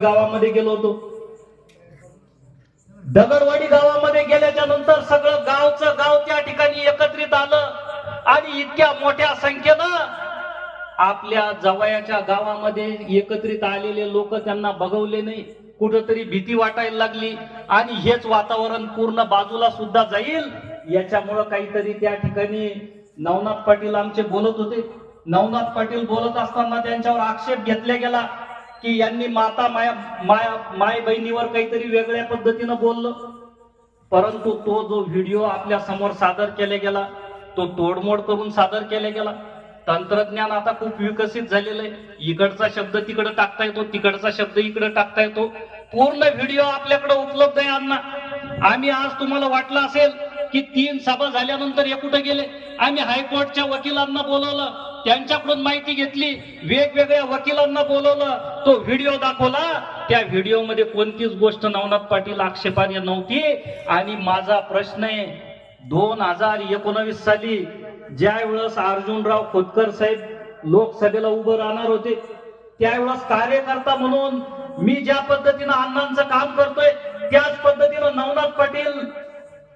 गावामध्ये गेलो होतो. दगडवाडी गावामध्ये गेल्याच्यानंतर सगळं गावचं गाव त्या ठिकाणी एकत्रित आलं आणि इतक्या मोठ्या संख्येनं आपल्या जवयाच्या गावामध्ये एकत्रित आलेले लोक त्यांना बघवले नाही. कुठंतरी भीती वाटायला लागली आणि हेच वातावरण पूर्ण बाजूला सुद्धा जाईल. याच्यामुळं काहीतरी त्या ठिकाणी नवनाथ पाटील आमचे बोलत होते. नवनाथ पाटील बोलत असताना त्यांच्यावर आक्षेप घेतला गेला. की यांनी माता माया माया माय बहिणीवर काहीतरी वेगळ्या पद्धतीनं बोललं. परंतु तो जो व्हिडिओ आपल्यासमोर सादर केला गेला तो तोडमोड करून सादर केला गेला. तंत्रज्ञान आता खूप विकसित झालेलं आहे. इकडचा शब्द तिकडे टाकता येतो तिकडचा शब्द इकडे टाकता येतो. पूर्ण व्हिडिओ आपल्याकडे उपलब्ध आहे अण्णा. आम्ही आज तुम्हाला वाटलं असेल की तीन सभा झाल्यानंतर हे कुठे गेले? आम्ही हायकोर्टच्या वकिलांना बोलवलं. त्यांच्याकडून माहिती घेतली वेगवेगळ्या वकिलांना बोलवलं तो व्हिडिओ दाखवला. त्या व्हिडिओमध्ये कोणतीच गोष्ट नवनाथ पाटील आक्षेपार्ह नव्हती. आणि माझा प्रश्न आहे दोन हजार एकोणावीस साली ज्या वेळेस अर्जुनराव खोतकर साहेब लोकसभेला उभं राहणार होते त्यावेळेस कार्यकर्ता म्हणून मी ज्या पद्धतीनं अण्णांचं काम करतोय त्याच पद्धतीनं नवनाथ पाटील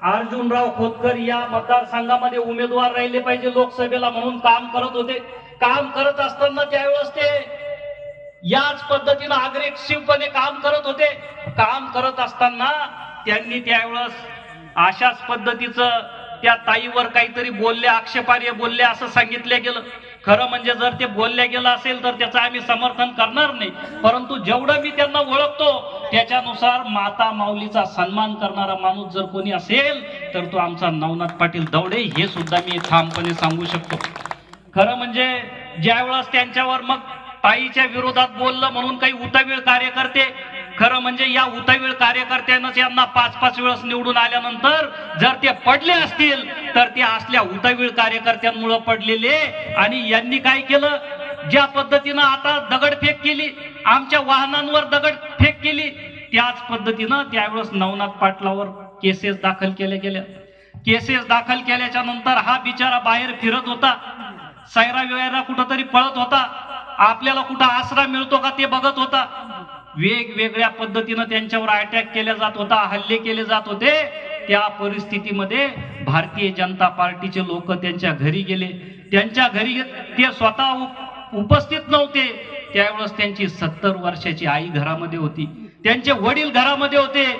अर्जुनराव खोतकर या मतदारसंघामध्ये उमेदवार राहिले पाहिजे लोकसभेला म्हणून काम करत होते. काम करत असताना त्यावेळेस ते याच पद्धतीनं अग्रेसिव्हपणे काम करत होते. काम करत असताना त्यांनी त्यावेळेस अशाच पद्धतीचं त्या ताईवर काहीतरी बोलले आक्षेपार्ह बोलले असं सांगितलं गेलं. खरं म्हणजे जर ते बोलल्या गेलं असेल तर त्याचं आम्ही समर्थन करणार नाही. परंतु जेवढं मी त्यांना ओळखतो त्याच्यानुसार माता माऊलीचा सन्मान करणारा माणूस जर कोणी असेल तर तो आमचा नवनाथ पाटील दौडे हे सुद्धा मी ठामपणे सांगू शकतो. खरं म्हणजे ज्यावेळेस त्यांच्यावर मग ताईच्या विरोधात बोललं म्हणून काही उतावीळ कार्यकर्ते खरं म्हणजे या उतावीळ कार्यकर्त्यानंच यांना पाच पाच वेळेस निवडून आल्यानंतर जर ते पडले असतील तर ते असल्या उतावीळ कार्यकर्त्यांमुळे पडलेले. आणि यांनी काय केलं? ज्या पद्धतीनं आता दगडफेक केली आमच्या वाहनांवर दगडफेक केली त्याच पद्धतीनं त्यावेळेस नवनाथ पाटलावर केसेस दाखल केल्या गेल्या. केसेस दाखल केल्याच्यानंतर हा बिचारा बाहेर फिरत होता. सैरा वेळेला कुठंतरी पळत होता. आपल्याला कुठं आसरा मिळतो का ते बघत होता. वेगवेगळ्या पद्धतीनं त्यांच्यावर अटॅक केला जात होता हल्ले केले जात होते. त्या परिस्थितीमध्ये भारतीय जनता पार्टीचे लोक त्यांच्या घरी गेले. त्यांच्या घरी ते स्वतः उप- उपस्थित नव्हते. त्यावेळेस त्यांची सत्तर वर्षाची आई घरामध्ये होती. त्यांचे वडील घरामध्ये होते.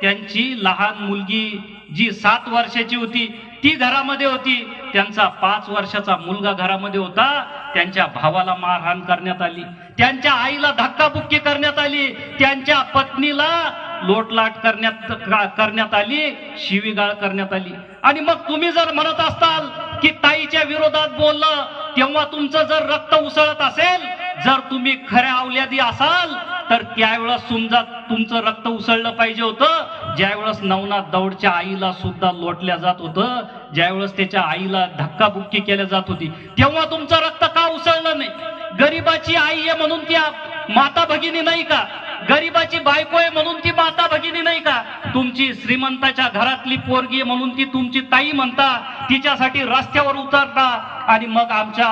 त्यांची लहान मुलगी जी सात वर्षाची होती ती घरामध्ये होती. त्यांचा पाच वर्षाचा मुलगा घरामध्ये होता. त्यांच्या भावाला मारहाण करण्यात आली. त्यांच्या आईला धक्काबुक्की करण्यात आली. त्यांच्या पत्नीला लोटलाट करण्यात का- करण्यात आली. शिवीगाळ करण्यात आली. आणि मग तुम्ही जर म्हणत असताल की ताईच्या विरोधात बोललं तेव्हा तुमचं जर रक्त उसळत असेल जर तुम्ही खऱ्या अवल्यादी असाल तर त्यावेळेस समजा तुमचं रक्त उसळलं पाहिजे होतं ज्यावेळेस नवनाथ दौडच्या आईला सुद्धा लोटल्या जात होतं ज्यावेळेस त्याच्या आईला धक्काबुक्की केल्या जात होती तेव्हा तुमचं रक्त का उसळलं नाही? गरीबाची आई आहे म्हणून ती माता भगिनी नाही का? गरीबाची बायको आहे म्हणून ती माता भगिनी नाही का? तुमची श्रीमंताच्या घरातली पोरगी म्हणून ती तुमची ताई म्हणता तिच्यासाठी रस्त्यावर उतरता आणि मग आमच्या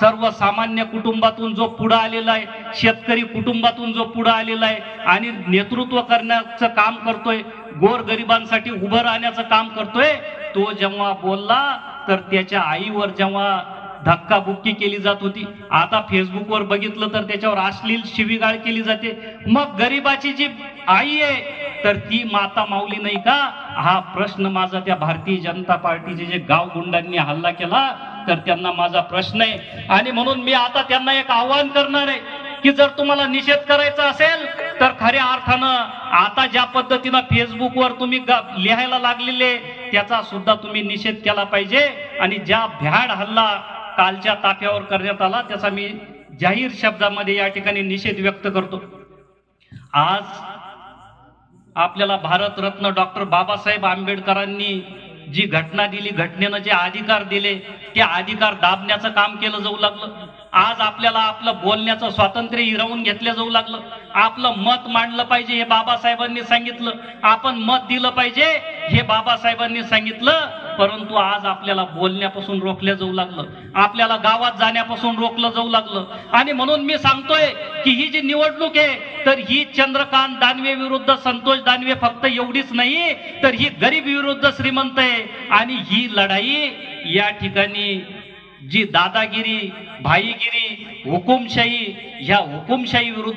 सर्वसामान्य कुटुंबातून जो पुढं आलेला आहे शेतकरी कुटुंबातून जो पुढं आलेला आहे आणि नेतृत्व करण्याचं काम करतोय गोरगरिबांसाठी उभं राहण्याचं काम करतोय तो जेव्हा बोलला तर त्याच्या आईवर जेव्हा धक्काबुक्की केली जात होती. आता फेसबुकवर बघितलं तर त्याच्यावर अश्लील शिवीगाळ केली जाते. मग गरिबाची जी आई आहे तर ती माता माऊली नाही का? हा प्रश्न माझा त्या भारतीय जनता पार्टीचे जे गाव गुंडांनी हल्ला केला तर त्यांना माझा प्रश्न आहे. आणि म्हणून मी आता त्यांना एक आव्हान करणार आहे की जर तुम्हाला निषेध करायचा असेल तर खऱ्या अर्थानं आता ज्या पद्धतीनं फेसबुकवर तुम्ही लिहायला लागलेले त्याचा सुद्धा तुम्ही निषेध केला पाहिजे. आणि ज्या भ्याड हल्ला कालच्या ताफ्यावर करण्यात आला त्याचा मी जाहीर शब्दामध्ये या ठिकाणी निषेध व्यक्त करतो. आज आपल्याला भारतरत्न डॉक्टर बाबासाहेब आंबेडकरांनी जी घटना दिली घटनेनं जे अधिकार दिले ते अधिकार दाबण्याचं काम केलं जाऊ लागलं. आज आपल्याला आपलं बोलण्याचं स्वातंत्र्य हिरावून घेतलं जाऊ लागलं. आपलं मत मांडलं पाहिजे हे बाबासाहेबांनी सांगितलं. आपण मत दिलं पाहिजे हे बाबासाहेबांनी सांगितलं. परंतु आज आपल्याला बोलण्यापासून रोखलं जाऊ लागलं. आपल्याला गावात जाण्यापासून रोखलं जाऊ लागलं. आणि म्हणून मी सांगतोय की ही जी निवडणूक आहे तर ही चंद्रकांत दानवे विरुद्ध संतोष दानवे फक्त एवढीच नाही तर ही गरीब विरुद्ध श्रीमंत आहे. आणि ही लढाई या ठिकाणी जी दादागिरी भाईगिरी हुकुमशाही ह्या हुकुमशाही विरुद्ध